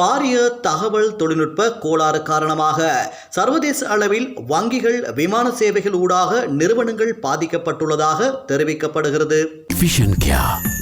பாரிய தகவல் தொழில்நுட்ப கோளாறு காரணமாக சர்வதேச அளவில் வங்கிகள் விமான சேவைகள் ஊடாக நிறுவனங்கள் பாதிக்கப்பட்டுள்ளதாக தெரிவிக்கப்படுகிறது.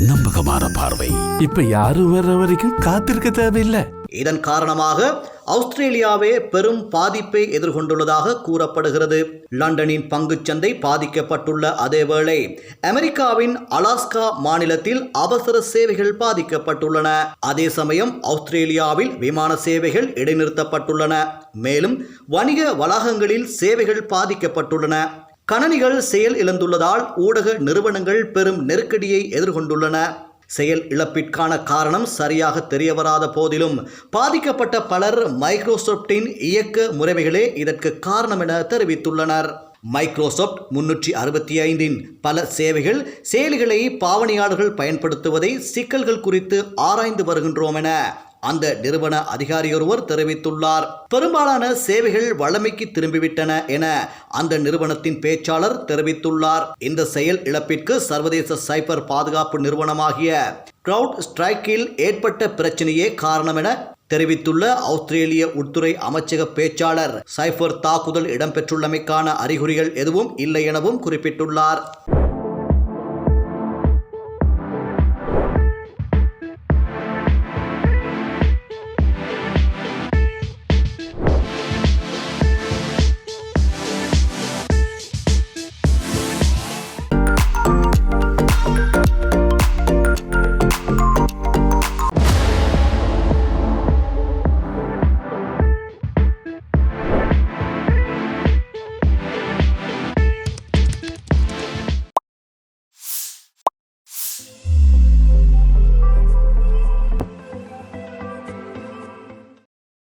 நம்பகமான பார்வை. இப்ப யாரும் வர்ற வரைக்கும் காத்திருக்க தேவையில்லை. இதன் காரணமாக ஆஸ்திரேலியாவே பெரும் பாதிப்பை எதிர்கொண்டுள்ளதாக கூறப்படுகிறது. லண்டனின் பங்குச்சந்தை பாதிக்கப்பட்டுள்ள அதேவேளை அமெரிக்காவின் அலாஸ்கா மாநிலத்தில் அவசர சேவைகள் பாதிக்கப்பட்டுள்ளன. அதே சமயம் ஆஸ்திரேலியாவில் விமான சேவைகள் இடைநிறுத்தப்பட்டுள்ளன. மேலும் வணிக வளாகங்களில் சேவைகள் பாதிக்கப்பட்டுள்ளன. கணனிகள் செயல் இழந்துள்ளதால் ஊடக நிறுவனங்கள் பெரும் நெருக்கடியை எதிர்கொண்டுள்ளன. செயல் இழப்பிற்கான காரணம் சரியாக தெரியவராத போதிலும். பாதிக்கப்பட்ட பலர் மைக்ரோசாப்டின் இயக்க முறைமைகளே இதற்கு காரணம் என தெரிவித்துள்ளனர். மைக்ரோசாப்ட் முன்னூற்றி அறுபத்தி ஐந்தின் பல சேவைகள் செயலிகளை பாவனையாளர்கள் பயன்படுத்துவதை சிக்கல்கள் குறித்து ஆராய்ந்து வருகின்றோம் என அந்த நிறுவன அதிகாரியொருவர் தெரிவித்துள்ளார். பெரும்பாலான சேவைகள் வளமைக்கு திரும்பிவிட்டன என அந்த நிறுவனத்தின் பேச்சாளர் தெரிவித்துள்ளார். இந்த செயல் இழப்பிற்கு சர்வதேச சைபர் பாதுகாப்பு நிறுவனமாகிய கிரவுட் ஸ்ட்ரைக்கில் ஏற்பட்ட பிரச்சனையே காரணம் என தெரிவித்துள்ள ஆஸ்திரேலிய உள்துறை அமைச்சக பேச்சாளர் சைபர் தாக்குதல் இடம்பெற்றுள்ளமைக்கான அறிகுறிகள் எதுவும் இல்லை எனவும் குறிப்பிட்டுள்ளார்.